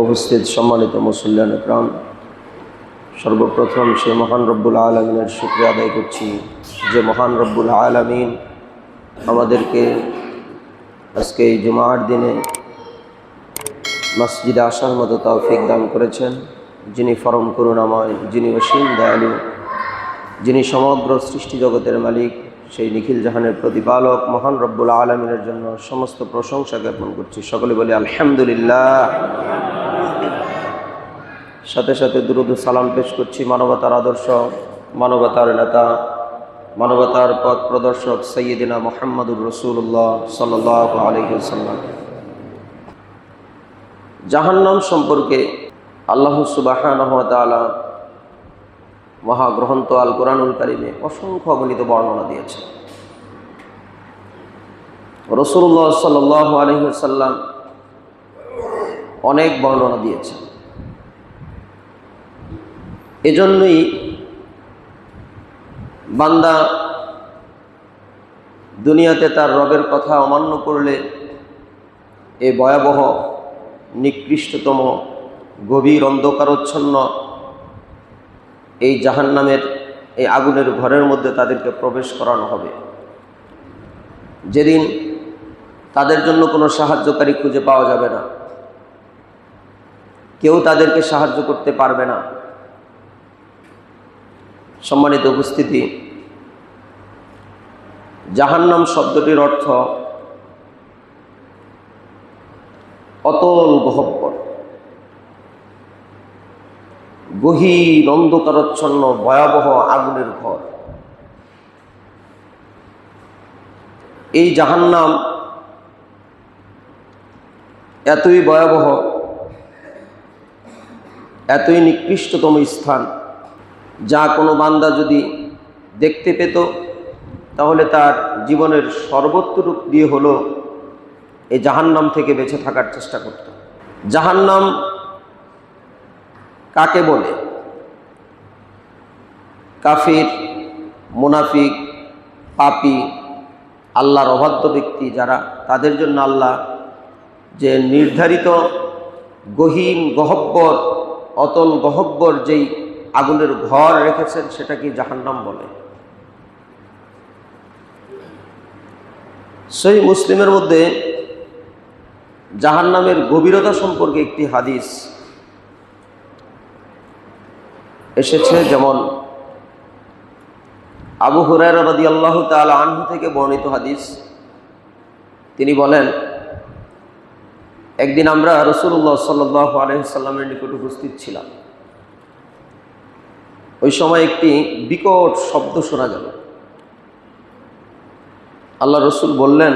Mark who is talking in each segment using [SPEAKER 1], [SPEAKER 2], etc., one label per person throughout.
[SPEAKER 1] উপস্থিত সম্মানিত মুসল্লান প্রাণ সর্বপ্রথম সে মহান রব্বুল আলমিনের শুক্রিয়া আদায় করছি যে মহান রব্বুল আলমিন আমাদেরকে আজকে এই জুমার দিনে মসজিদে আসার মতো তৌফিক দান করেছেন। যিনি ফরম করুণাময়, যিনি অসীম দয়ালু, যিনি সমগ্র সৃষ্টি জগতের মালিক, সেই নিখিল জাহানের প্রতিপালক, মহান রব্বুল আলমিনের জন্য সমস্ত প্রশংসা জ্ঞাপন করছি। সকলে বলি আলহামদুলিল্লাহ। সাথে সাথে দুরুদ সালাম পেশ করছি মানবতার আদর্শ, মানবতার নেতা, মানবতার পথ প্রদর্শক সৈয়দিনা মোহাম্মদুর রসুল্লাহ সাল্লাহ আলহিসাল্লাম জাহান্নাম সম্পর্কে আল্লাহ সুবাহান মহাগ্রন্থ আল কোরআনুল কারিমে অসংখ্য অগণিত বর্ণনা দিয়েছে। রসুল্লাহ সাল্লাহ আলহিসাল্লাম অনেক বর্ণনা দিয়েছেন। এজন্যই বান্দা দুনিয়াতে তার রবের কথা অমান্য করলে এ ভয়াবহ, নিকৃষ্টতম, গভীর অন্ধকারচ্ছন্ন এই জাহান নামের এই আগুনের ঘরের মধ্যে তাদেরকে প্রবেশ করানো হবে। যেদিন তাদের জন্য কোনো সাহায্যকারী খুঁজে পাওয়া যাবে না। কেউ তাদেরকে সাহায্য করতে পারবে না। সম্মানিত উপস্থিতি, জাহান্নাম শব্দটির অর্থ অতল গহব্বর। গহীর অন্ধকারচ্ছন্ন ভয়াবহ আগুনের ঘর। এই জাহান্নাম এতই ভয়াবহ, এতই নিকৃষ্টতম স্থান যা কোনো বান্দা যদি দেখতে পেত, তাহলে তার জীবনের সর্বত্রূপ দিয়ে হলো এই জাহান্নাম থেকে বেঁচে থাকার চেষ্টা করত। জাহান্নাম কাকে বলে? কাফির, মুনাফিক, পাপি, আল্লাহর অবাধ্য ব্যক্তি যারা, তাদের জন্য আল্লাহ যে নির্ধারিত গহীন গহব্বর, অতল গহব্বর যেই আগুনের ঘর রেখেছেন, সেটা কি জাহান্নাম বলে? সেই মুসলিমের মধ্যে জাহান্নামের গভীরতা সম্পর্কে একটি হাদিস এসেছে, যেমন আবু হুরায় রদি আল্লাহ তাল আনহু থেকে বর্ণিত হাদিস। তিনি বলেন, একদিন আমরা রসুল্লাহ সাল্লাহ আলহিসাল্লামের নিকট উপস্থিত ছিলাম। ওই সময় একটি বিকট শব্দ শোনা গেল। আল্লাহ রসুল বললেন,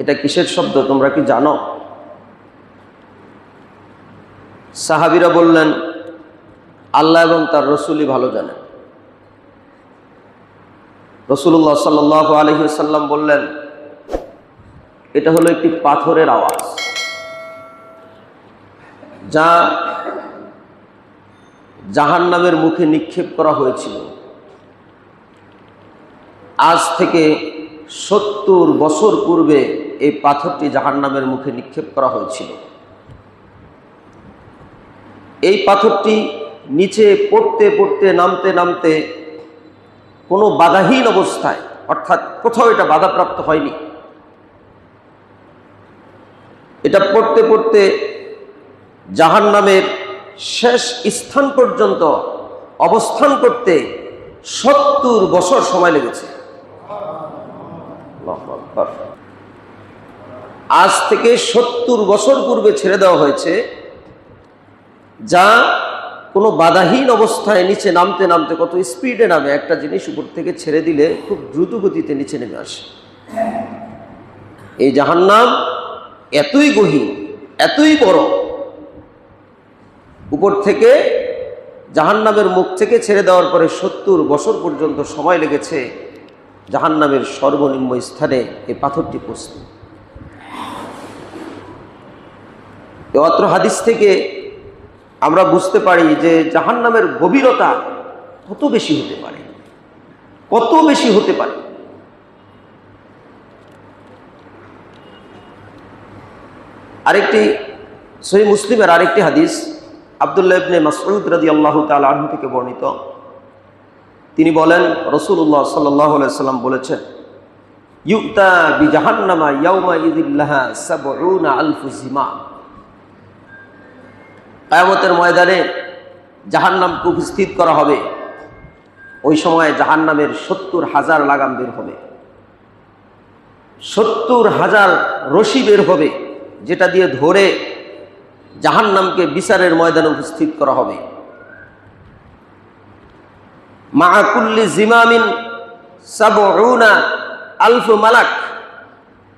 [SPEAKER 1] এটা কিসের শব্দ? তোমরা কি জানো? সাহাবিরা বললেন, আল্লাহ এবং তার রসুলই ভালো জানেন। রসুল্লাহ সাল্লাহ আলহিসাল্লাম বললেন, এটা হলো একটি পাথরের আওয়াজ, যা জাহান নামের মুখে নিক্ষেপ করা হয়েছিল। আজ থেকে সত্তর বছর পূর্বে এই পাথরটি জাহান নামের মুখে নিক্ষেপ করা হয়েছিল। এই পাথরটি নিচে পড়তে পড়তে নামতে নামতে কোনো বাধাহীন অবস্থায়, অর্থাৎ কোথাও এটা বাধাপ্রাপ্ত হয়নি। এটা পড়তে পড়তে জাহান নামের শেষ স্থান পর্যন্ত অবস্থান করতে সত্তর বছর সময় লেগেছে। আজ থেকে সত্তর বছর পূর্বে ছেড়ে দেওয়া হয়েছে, যা কোনো বাধাহীন অবস্থায় নিচে নামতে নামতে কত স্পিডে নামে, একটা জিনিস উপর থেকে ছেড়ে দিলে খুব দ্রুত গতিতে নিচে নেমে আসে। এই জাহান্নাম এতই গহীন, এতই বড় উপর থেকে জাহান্নামের মুখ থেকে ছেড়ে দেওয়ার পরে সত্তর বছর পর্যন্ত সময় লেগেছে জাহান্নামের সর্বনিম্ন স্থানে এই পাথরটি পৌঁছতে। অত্র হাদিস থেকে আমরা বুঝতে পারি যে জাহান্নামের গভীরতা কত বেশি হতে পারে? কত বেশি হতে পারে? আরেকটি সহি মুসলিমের আরেকটি হাদিস আবদুল্লাহ ইবনে মাসউদ রাদিয়াল্লাহু তাআলা আনহু থেকে বর্ণিত। তিনি বলেন রসুল্লাহ সাল্লাহ সাল্লাম বলেছেন ইউক্তা বি জাহান্নামা ইয়াউমা ইদিল্লাহা সাবউনা আলফু জিমা কায়ামতের ময়দানে জাহান্নামকে উপস্থিত করা হবে। ওই সময় জাহান্নামের সত্তর হাজার লাগাম বের হবে। সত্তর হাজার রশি বের হবে, যেটা দিয়ে ধরে জাহান্নামকে বিচারের ময়দানে উপস্থিত করা হবে। মাহাকুল্লি জিমামিন সাবউনা আলফু মালাক।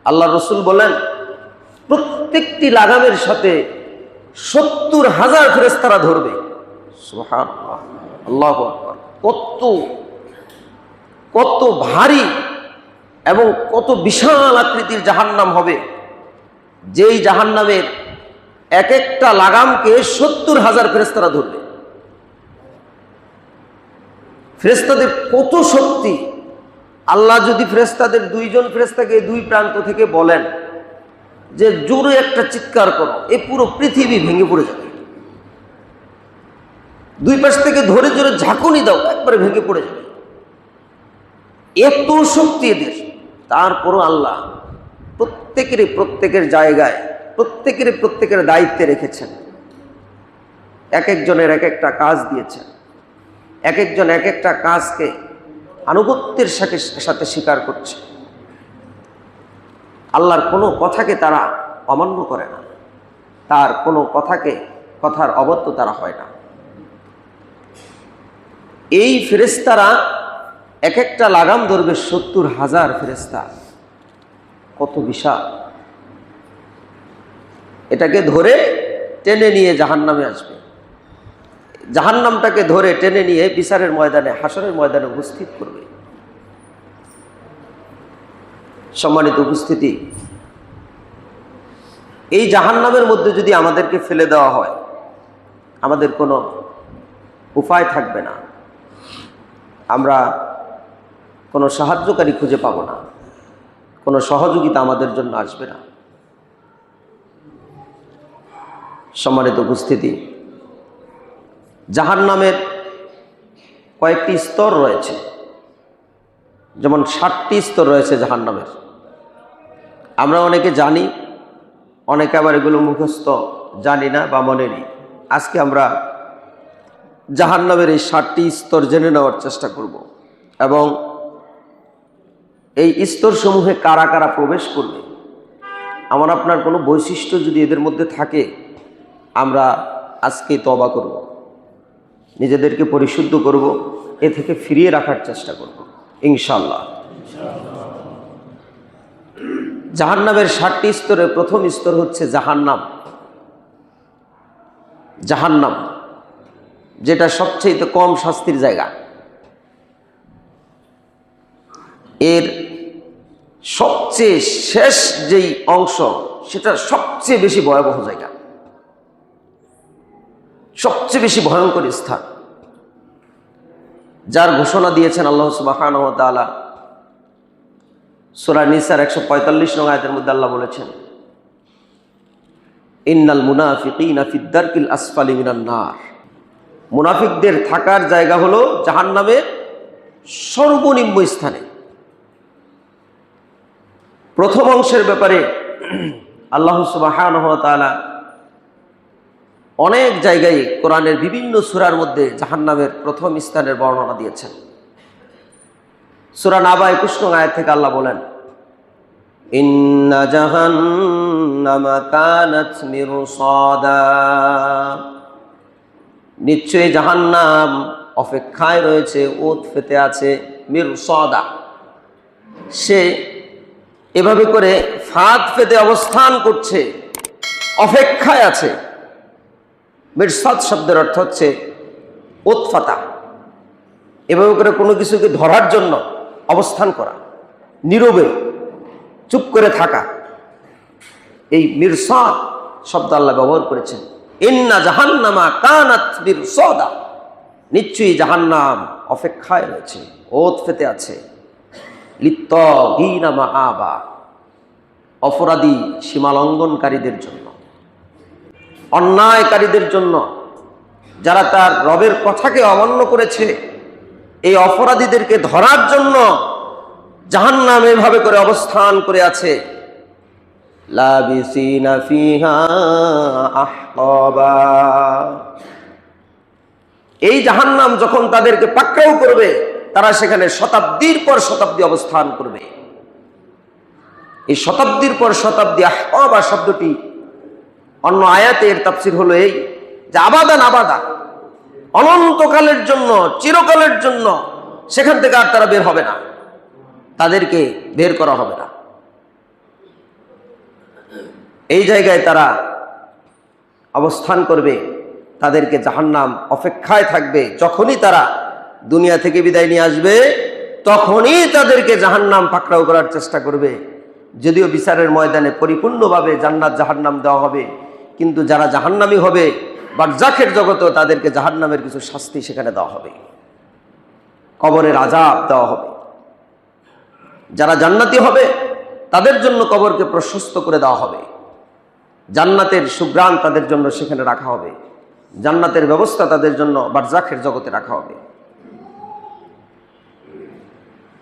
[SPEAKER 1] আল্লাহ রসুল বলেন, প্রত্যেকটি লাগামের সাথে সত্তর হাজার ফেরেস্তারা ধরবে। আল্লাহু। কত কত ভারী এবং কত বিশাল আকৃতির জাহান্নাম হবে। যেই জাহান্নামের এক একটা লাগামকে সত্তর হাজার ফেরেস্তারা ধরবে ফেরেস্তাদের কত শক্তি? আল্লাহ যদি ফেরেস্তাদের দুইজন ফেরেস্তাকে দুই প্রান্ত থেকে বলেন যে, জোরে একটা চিৎকার করো, এ পুরো পৃথিবী ভেঙে পড়ে যাবে। দুই পাশ থেকে ধরে জোরে ঝাঁকুনি দাও, একবারে ভেঙে পড়ে যাবে। এত শক্তি এদের। তারপরও আল্লাহ প্রত্যেকেরই প্রত্যেকের জায়গায় প্রত্যেকেরই প্রত্যেকের দায়িত্বে রেখেছেন। এক একজনের এক একটা কাজ দিয়েছেন। এক একজন এক একটা কাজকে আনুগত্যের সাথে সাথে স্বীকার করছে। আল্লাহর কোনো কথাকে তারা অমান্য করে না। তার কোনো কথাকে, কথার অবত্য তারা হয় না। এই ফেরেস্তারা এক একটা লাগাম ধরবে সত্তর হাজার ফেরেস্তা কত বিশাল। এটাকে ধরে টেনে নিয়ে জাহান্নামে আসবে। জাহান্নামটাকে ধরে টেনে নিয়ে বিচারের ময়দানে, হাসরের ময়দানে উপস্থিত করবে। সম্মানিত উপস্থিতি, এই জাহান্নামের মধ্যে যদি আমাদেরকে ফেলে দেওয়া হয়, আমাদের কোনো উপায় থাকবে না। আমরা কোনো সাহায্যকারী খুঁজে পাব না। কোনো সহযোগিতা আমাদের জন্য আসবে না। সম্মানিত উপস্থিতি। জাহান নামের কয়েকটি স্তর রয়েছে। যেমন ষাটটি স্তর রয়েছে জাহান নামের আমরা অনেকে জানি, অনেকে আবার এগুলো মুখস্থ জানি না বা মনে নেই। আজকে আমরা জাহান নামের এই ষাটটি স্তর জেনে নেওয়ার চেষ্টা করব এবং এই স্তরসমূহে কারা কারা প্রবেশ করবে? আমার আপনার কোনো বৈশিষ্ট্য যদি এদের মধ্যে থাকে আমরা আজকে তবা করব। নিজেদেরকে পরিশুদ্ধ করব, এ থেকে ফিরিয়ে রাখার চেষ্টা করব ইনশাল্লাহ জাহান্নামের ষাটটি স্তরে প্রথম স্তর হচ্ছে জাহান্নাম। জাহান্নাম, যেটা সবচেয়ে কম শাস্তির জায়গা। এর সবচেয়ে শেষ যেই অংশ সেটা সবচেয়ে বেশি ভয়াবহ জায়গা। সবচেয়ে বেশি ভয়ঙ্কর স্থান। যার ঘোষণা দিয়েছেন আল্লাহ সুবাহান তালা সোরা নিসার একশো পঁয়তাল্লিশ নং আয়তের মধ্যে আল্লাহ বলেছেন, ইন্নাল মুনাফিকিন ফিদ্দারকিল আসফালি মিনান নার। মুনাফিকদের থাকার জায়গা হলো জাহান্নামের সর্বনিম্ন স্থানে। প্রথম অংশের ব্যাপারে আল্লাহ সুবাহান তালা অনেক জায়গায় কোরআনের বিভিন্ন সুরার মধ্যে জাহান্নামের প্রথম স্থানের বর্ণনা দিয়েছেন। সুরা নাবা একুশ নং আয়াত থেকে আল্লাহ বলেন, ইন্না জাহান্নামা কানাত নিশ্চয়ই জাহান্নাম অপেক্ষায় রয়েছে ওত ফেতে আছে মিরসাদা। সে এভাবে করে ফাঁদ ফেতে অবস্থান করছে, অপেক্ষায় আছে। মিরসাদ শব্দের অর্থ হচ্ছে উৎফাতা। এভাবে করে কোনো কিছুকে ধরার জন্য অবস্থান করা, নীরবে, চুপ করে থাকা। এই মিরসাদ শব্দ আল্লাহ ব্যবহার করেছেন। ইন্না জাহান্নামা কানাত মিরসাদা। নিশ্চয়ই জাহান্নাম অপেক্ষায় রয়েছে, ওত ফেতে আছে। লিপ্ত গিনামা আবা। অপরাধী সীমালঙ্ঘনকারীদের জন্য। অন্যায়কারীদের জন্য যারা তার রবের কথাকে অমান্য করেছে, এই অপরাধীদেরকে ধরার জন্য জাহান্নাম এভাবে করে অবস্থান করে আছে। এই জাহান্নাম যখন তাদেরকে পাকড়াও করবে, তারা সেখানে শতাব্দীর পর শতাব্দী অবস্থান করবে। এই শতাব্দীর পর শতাব্দী আহবা শব্দটি অন্য আয়াতের তাফসির হলো এই যে আবাদান আবাদা, অনন্তকালের জন্য, চিরকালের জন্য সেখান থেকে আর তারা বের হবে না। তাদেরকে বের করা হবে না। এই জায়গায় তারা অবস্থান করবে, তাদেরকে জাহান্নাম অপেক্ষায় থাকবে। যখনই তারা দুনিয়া থেকে বিদায় নিয়ে আসবে, তখনই তাদেরকে জাহান্নাম পাকড়াও করার চেষ্টা করবে। যদিও বিচারের ময়দানে পরিপূর্ণভাবে জান্নাত জাহান্নাম দেওয়া হবে কিন্তু যারা জাহান্নামি হবে, বারজাখের জগতেও তাদেরকে জাহান্নামের কিছু শাস্তি সেখানে দেওয়া হবে। কবরের আজাব দেওয়া হবে। যারা জান্নাতি হবে, তাদের জন্য কবরকে প্রশস্ত করে দেওয়া হবে। জান্নাতের সুগ্রাণ তাদের জন্য সেখানে রাখা হবে। জান্নাতের ব্যবস্থা তাদের জন্য বারজাখের জগতে রাখা হবে।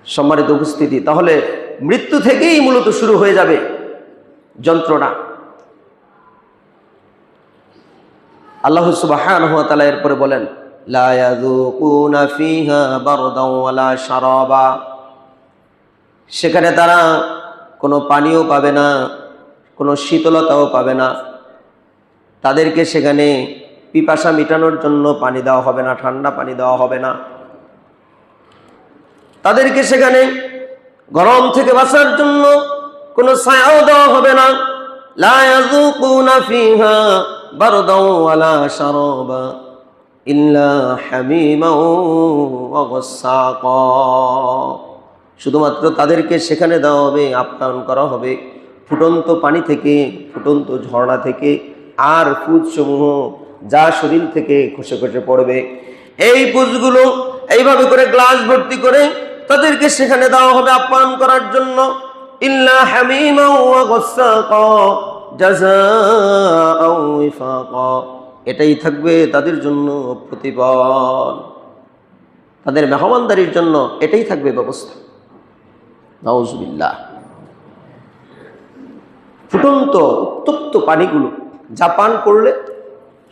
[SPEAKER 1] সম্মানিত উপস্থিতি, তাহলে মৃত্যু থেকেই মূলত শুরু হয়ে যাবে যন্ত্রণা। আল্লাহ সুবহানাহু ওয়া তাআলা এরপরে বলেন সেখানে তারা কোনো পানিও পাবে না, কোনো শীতলতাও পাবে না। তাদেরকে সেখানে পিপাসা মেটানোর জন্য পানি দেওয়া হবে না, ঠান্ডা পানি দেওয়া হবে না। তাদেরকে সেখানে গরম থেকে বাঁচার জন্য কোনো ছায়াও দেওয়া হবে না। লা ইয়াযুকুনা ফিহা বারদাও ওয়ালা শারাবা ইল্লা হামিমা ওয়া গাসসাকা শুধুমাত্র তাদেরকে সেখানে দেওয়া হবে, আপ্যায়ন করা হবে। ফুটন্ত পানি থেকে, ফুটন্ত ঝর্ণা থেকে, আর পুজসমূহ যা শরীর থেকে খসে খসে পড়বে। এই পুজগুলো এইভাবে করে গ্লাস ভর্তি করে তাদেরকে সেখানে দেওয়া হবে আপ্যায়ন করার জন্য। ইল্লা হামিমা এটাই থাকবে তাদের জন্য প্রতিফল। তাদের মেহমানদারির জন্য এটাই থাকবে ব্যবস্থা। নাউজুবিল্লাহ। ফুটন্ত, উত্তপ্ত পানিগুলো যা পান করলে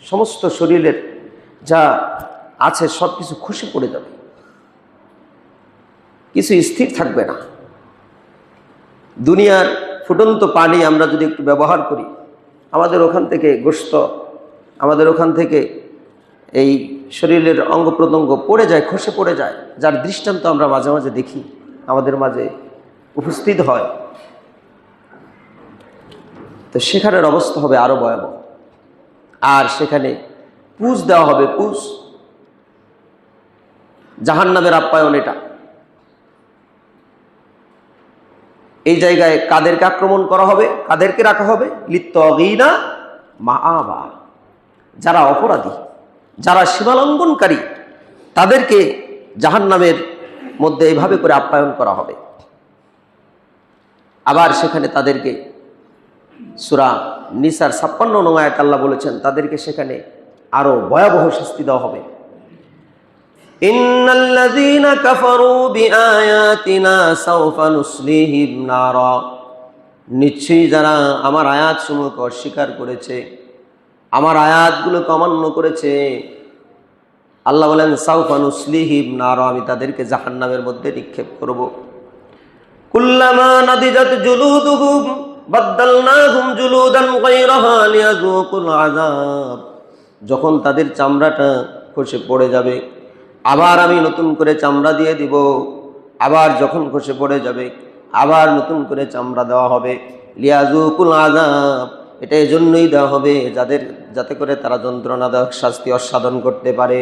[SPEAKER 1] সমস্ত শরীরের যা আছে সব কিছু খুশি পড়ে যাবে কিছু স্থির থাকবে না। দুনিয়ার ফুটন্ত পানি আমরা যদি একটু ব্যবহার করি, আমাদের ওখান থেকে গোস্ত, আমাদের ওখান থেকে এই শরীরের অঙ্গ প্রত্যঙ্গ পড়ে যায়, খসে পড়ে যায়, যার দৃষ্টান্ত আমরা মাঝে মাঝে দেখি, আমাদের মাঝে উপস্থিত হয়। তো সেখানের অবস্থা হবে আরও ভয়াবহ। আর সেখানে পুজ দেওয়া হবে, পুজ। জাহান নামের আপ্যায়ন এটা। এই জায়গায় কাদেরকে আক্রমণ করা হবে? কাদেরকে রাখা হবে? লিত্তগিনা মা আবা যারা অপরাধী, যারা সীমালঙ্ঘনকারী, তাদেরকে জাহান নামের মধ্যে এইভাবে করে আপ্যায়ন করা হবে। আবার সেখানে তাদেরকে সুরা নিসার ছাপ্পান্ন নয়াত আল্লাহ বলেছেন, তাদেরকে সেখানে আরও ভয়াবহ শাস্তি দেওয়া হবে। ইন্নাল্লাযীনা কাফারু বিআয়াতিনা সাওফা নুসলিহিম নারা। নিশ্চয়ই যারা আমার আয়াত আয়াতসমূহকে অস্বীকার করেছে, আমার আয়াতগুলোকে অমান্য করেছে, আল্লাহ বলেন সাউফা নুসলিহিম নারা, আমি তাদেরকে জাহান্নামের মধ্যে নিক্ষেপ করব। কুল্লামা নাদিজাত জুলুদুহুম, বাদদালনাহুম জুলুদান গায়রাহা লিয়াযুকুল যখন তাদের চামড়াটা খসে পড়ে যাবে আবার আমি নতুন করে চামড়া দিয়ে দিব। আবার যখন খসে পড়ে যাবে, আবার নতুন করে চামড়া দেওয়া হবে। লিয়াজুকুল আযাব, এটা এজন্যই দেওয়া হবে যাদের, যাতে করে তারা যন্ত্রণাদায়ক শাস্তি অসাধন করতে পারে।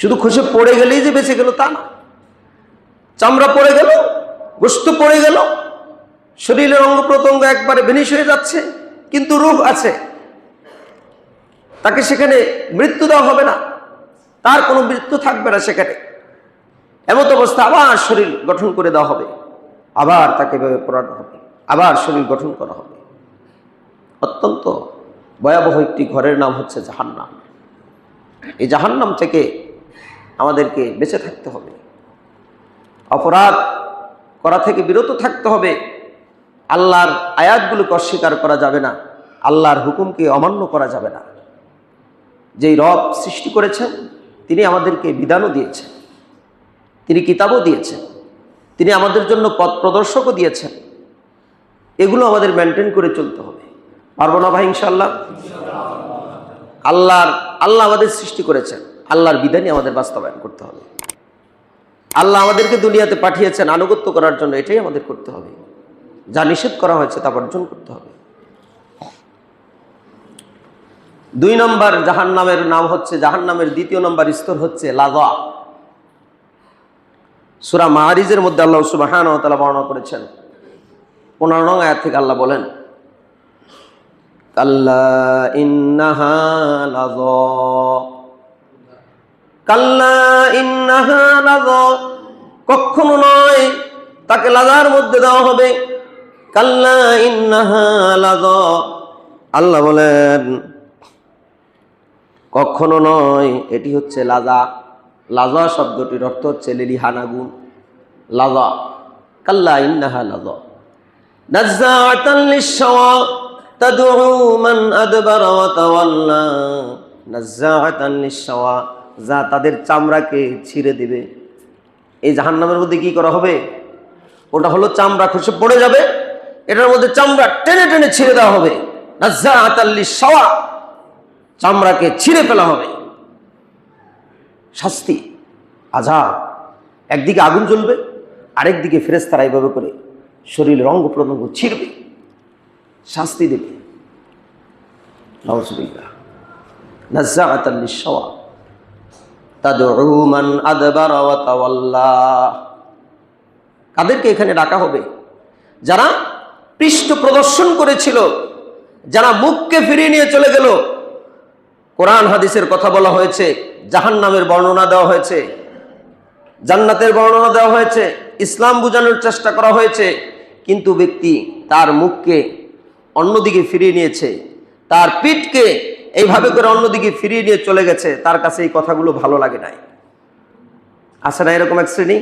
[SPEAKER 1] শুধু খসে পড়ে গেলেই যে বেঁচে গেল তা না। চামড়া পড়ে গেল গোস্ত পড়ে গেল, শরীরের অঙ্গ প্রত্যঙ্গ একবারে ভেনিশ হয়ে যাচ্ছে, কিন্তু রূপ আছে। তাকে সেখানে মৃত্যু দেওয়া হবে না। তার কোনো মৃত্যু থাকবে না সেখানে। এমত অবস্থা আবার শরীর গঠন করে দেওয়া হবে। আবার তাকে এভাবে পড়ানো হবে। আবার শরীর গঠন করা হবে। অত্যন্ত ভয়াবহ একটি ঘরের নাম হচ্ছে জাহান্নাম। এই জাহান্নাম থেকে আমাদেরকে বেঁচে থাকতে হবে। অপরাধ করা থেকে বিরত থাকতে হবে। আল্লাহর আয়াতগুলোকে অস্বীকার করা যাবে না। আল্লাহর হুকুমকে অমান্য করা যাবে না। যেই রব সৃষ্টি করেছেন, তিনি আমাদেরকে বিধানও দিয়েছেন, তিনি কিতাবও দিয়েছেন, তিনি আমাদের জন্য পথ প্রদর্শকও দিয়েছেন। এগুলো আমাদের মেনটেন করে চলতে হবে। পারব না ভাই ইনশাল্লাহ আল্লাহর, আল্লাহ আমাদের সৃষ্টি করেছেন। আল্লাহর বিধানই আমাদের বাস্তবায়ন করতে হবে। আল্লাহ আমাদেরকে দুনিয়াতে পাঠিয়েছেন আনুগত্য করার জন্য, এটাই আমাদের করতে হবে। যা নিষেধ করা হয়েছে, তা বর্জন করতে হবে। দুই নম্বর জাহান নামের নাম হচ্ছে জাহান নামের দ্বিতীয় নম্বর স্তর হচ্ছে লাগা সুরা মাহারিজের মধ্যে আল্লাহ সুবাহান তালা বর্ণনা করেছেন। পনেরো নং আয়াত থেকে আল্লাহ বলেন, কাল্লা ইন্নাহা কাল্লা কখনো নয়, তাকে লাজার মধ্যে দেওয়া হবে। কাল্লা ইন্নাহা আল্লাহ বলেন কখনো নয়, এটি হচ্ছে লাজা। লাজা শব্দটির অর্থ হচ্ছে লিলিহানাগুন লাজা, কাল্লা ইন্নাহা লাজা। নাজ্জাআতান লিশ-শাওয়া তাদউ মান আদবারা ওয়া তাওয়াল্লা। লিশ-শাওয়া, যা তাদের চামড়াকে ছিঁড়ে দিবে। এই জাহান্নামের মধ্যে কি করা হবে? ওটা হলো চামড়া খসে পড়ে যাবে। এটার মধ্যে চামড়া টেনে টেনে ছিঁড়ে দেওয়া হবে। নাজ্জাআতান লিশ-শাওয়া। চামড়াকে ছিঁড়ে ফেলা হবে। শাস্তি, আজাব। একদিকে আগুন জ্বলবে, আরেকদিকে ফেরেস্তারা এইভাবে করে শরীরের অঙ্গ প্রত্যঙ্গ ছিঁড়বে। শাস্তি দেবে। কাদেরকে এখানে ডাকা হবে? যারা পৃষ্ঠ প্রদর্শন করেছিল, যারা মুখকে ফিরিয়ে নিয়ে চলে গেল কোরআন হাদিসের কথা বলা হয়েছে জাহান নামের বর্ণনা দেওয়া হয়েছে, জান্নাতের বর্ণনা দেওয়া হয়েছে, ইসলাম বোঝানোর চেষ্টা করা হয়েছে, কিন্তু ব্যক্তি তার মুখকে অন্যদিকে ফিরিয়ে নিয়েছে, তার পিঠকে এইভাবে করে অন্যদিকে ফিরিয়ে নিয়ে চলে গেছে, তার কাছে এই কথাগুলো ভালো লাগে নাই। আছে না এরকম এক শ্রেণি?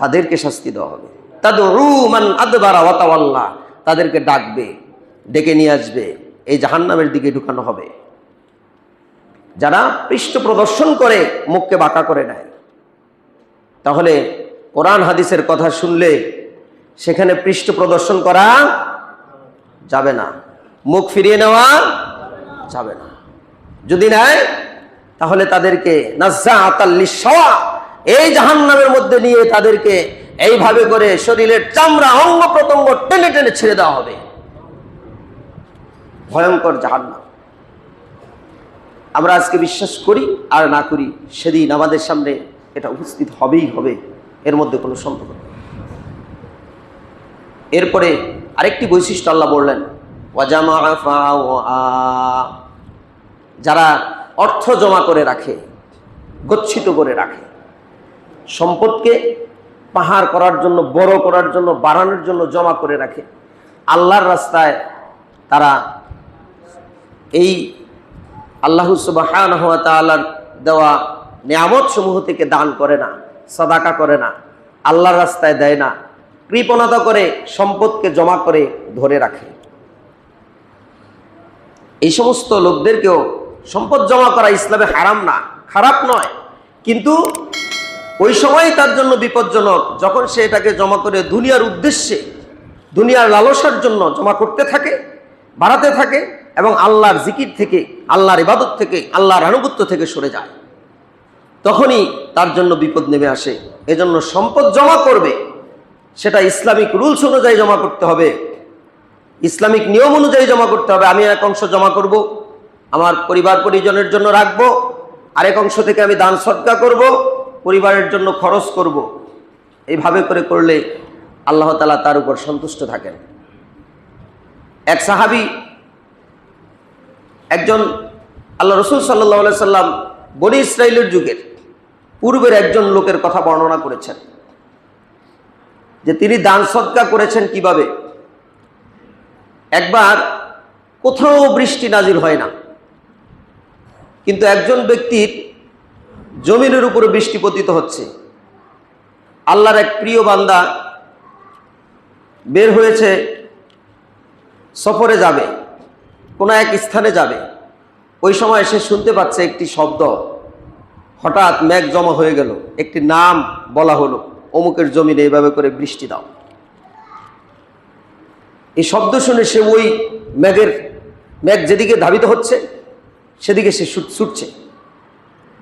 [SPEAKER 1] তাদেরকে শাস্তি দেওয়া হবে। তাদের রুমান আদবারা ওয়াতাওয়াল্লা তাদেরকে ডাকবে, ডেকে নিয়ে আসবে, এই জাহান্নামের দিকে ঢুকানো হবে। যারা পৃষ্ঠ প্রদর্শন করে, মুখকে বাঁকা করে নেয়। তাহলে কোরআন হাদিসের কথা শুনলে সেখানে পৃষ্ঠ প্রদর্শন করা যাবে না। মুখ ফিরিয়ে নেওয়া যাবে না। যদি নেয়, তাহলে তাদেরকে নাজ্জা আতাল্লি সওয়া এই জাহান্নামের মধ্যে নিয়ে তাদেরকে এইভাবে করে শরীরের চামড়া অঙ্গ প্রত্যঙ্গ টেনে টেনে ছেড়ে দেওয়া হবে। ভয়ঙ্কর জাহান্নাম। আমরা আজকে বিশ্বাস করি আর না করি সেদিন আমাদের সামনে এটা উপস্থিত হবেই হবে এর মধ্যে কোনো সম্পর্ক এরপরে আরেকটি বৈশিষ্ট্য আল্লাহ বললেন। যারা অর্থ জমা করে রাখে, গচ্ছিত করে রাখে, সম্পদকে পাহাড় করার জন্য, বড় করার জন্য, বাড়ানোর জন্য জমা করে রাখে, আল্লাহর রাস্তায় তারা এই আল্লাহ সুবাহান তাআলার দেওয়া নিয়ামত সমূহ থেকে দান করে না, সাদাকা করে না, আল্লাহর রাস্তায় দেয় না, কৃপণতা করে, সম্পদকে জমা করে ধরে রাখে। এই সমস্ত লোকদেরকেও সম্পদ জমা করা ইসলামে হারাম না, খারাপ নয়। কিন্তু ওই সময় তার জন্য বিপজ্জনক, যখন সে এটাকে জমা করে দুনিয়ার উদ্দেশ্যে, দুনিয়ার লালসার জন্য জমা করতে থাকে, বাড়াতে থাকে এবং আল্লাহর জিকির থেকে, আল্লাহর ইবাদত থেকে, আল্লাহর আনুগত্য থেকে সরে যায়। তখনই তার জন্য বিপদ নেমে আসে। এজন্য সম্পদ জমা করবে। সেটা ইসলামিক রুলস অনুযায়ী জমা করতে হবে। ইসলামিক নিয়ম অনুযায়ী জমা করতে হবে। আমি এক অংশ জমা করব, আমার পরিবার পরিজনের জন্য রাখব, আরেক অংশ থেকে আমি দান সৎকা করব, পরিবারের জন্য খরচ করব। এইভাবে করে করলে আল্লাহ তালা তার উপর সন্তুষ্ট থাকেন। এক সাহাবি একজন আল্লাহ রসুল সাল্লাহ সাল্লাম বনি ইসরায়েলের যুগের পূর্বের একজন লোকের কথা বর্ণনা করেছেন। যে তিনি দান সৎকা করেছেন কীভাবে? একবার কোথাও বৃষ্টি নাজিল হয় না। কিন্তু একজন ব্যক্তির জমিনের উপরে বৃষ্টি পতিত হচ্ছে। আল্লাহর এক প্রিয় বান্দা বের হয়েছে, সফরে যাবে। কোনো এক স্থানে যাবে। ওই সময় সে শুনতে পাচ্ছে একটি শব্দ। হঠাৎ মেঘ জমা হয়ে গেল। একটি নাম বলা হলো। অমুকের জমিনে এইভাবে করে বৃষ্টি দাও। এই শব্দ শুনে সে ওই মেঘের, মেঘ যেদিকে ধাবিত হচ্ছে, সেদিকে সে ছুটছে।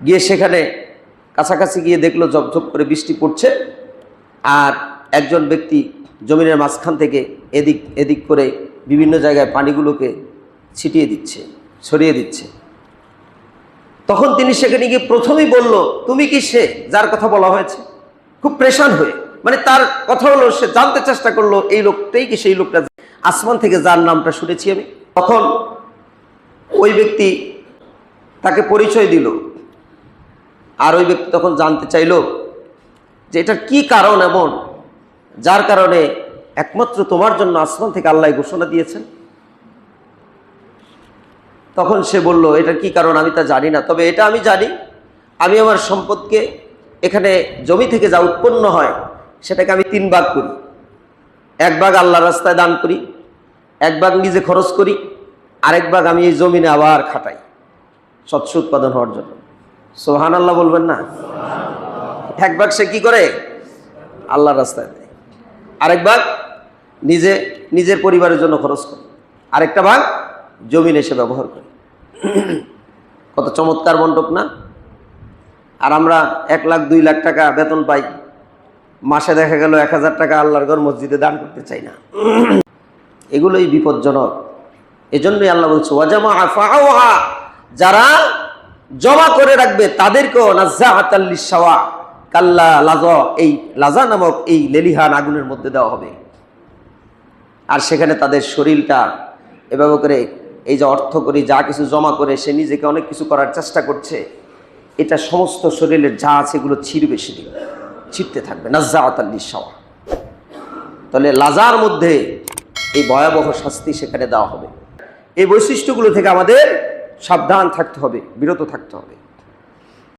[SPEAKER 1] গিয়ে সেখানে কাছাকাছি গিয়ে দেখল ঝপঝপ করে বৃষ্টি পড়ছে। আর একজন ব্যক্তি জমিনের মাঝখান থেকে এদিক এদিক করে বিভিন্ন জায়গায় পানিগুলোকে ছিটিয়ে দিচ্ছে, ছড়িয়ে দিচ্ছে। তখন তিনি সেখানে গিয়ে প্রথমেই বলল, তুমি কি সে যার কথা বলা হয়েছে? খুব প্রেশান হয়ে মানে তার কথা হলো, সে জানতে চেষ্টা করল, এই লোকটাই কি সেই লোকটা? আসমান থেকে যার নামটা শুনেছি আমি। তখন ওই ব্যক্তি তাকে পরিচয় দিল। আর ওই ব্যক্তি তখন জানতে চাইলো যে এটার কি কারণ এমন, যার কারণে একমাত্র তোমার জন্য আসমান থেকে আল্লাহ ঘোষণা দিয়েছেন। তখন সে বলল, এটার কি কারণ? আমি তা জানি না। তবে এটা আমি জানি। আমি আমার সম্পদকে এখানে জমি থেকে যা উৎপন্ন হয়, সেটাকে আমি তিন ভাগ করি। এক ভাগ আল্লাহ রাস্তায় দান করি, এক ভাগ নিজে খরচ করি, আরেক ভাগ আমি এই জমিনে আবার খাটাই শস্য উৎপাদন হওয়ার জন্য। সোহান আল্লাহ বলবেন না? এক ভাগ সে কি করে? আল্লাহর রাস্তায় দেয়। আরেক ভাগ নিজে, নিজের পরিবারের জন্য খরচ করে। আরেকটা ভাগ জমিন এসে ব্যবহার করে। কত চমৎকার মণ্ডপ না? আর আমরা এক লাখ, দুই লাখ টাকা বেতন পাই। মাসে দেখা গেল এক হাজার টাকা আল্লাহর ঘর মসজিদে দান করতে চাই না। এগুলোই বিপজ্জনক। এজন্যই আল্লাহ বলছে, ওয়াজামা আফাওহা যারা জমা করে রাখবে, তাদেরকেও নাজ্জাহাতাল্লিসাওয়া কাল্লা লাজ, এই লাজা নামক এই লেলিহান আগুনের মধ্যে দেওয়া হবে। আর সেখানে তাদের শরীরটা এভাবে করে এই যে অর্থ করি যা কিছু জমা করে সে নিজেকে অনেক কিছু করার চেষ্টা করছে, এটা সমস্ত শরীরের যা আছে এগুলো ছিঁড়বে সেদিন। ছিটতে থাকবে। নাজ্জাহাতাল্লিসাওয়া তাহলে লাজার মধ্যে এই ভয়াবহ শাস্তি সেখানে দেওয়া হবে। এই বৈশিষ্ট্যগুলো থেকে আমাদের সাবধান থাকতে হবে, বিরত থাকতে হবে।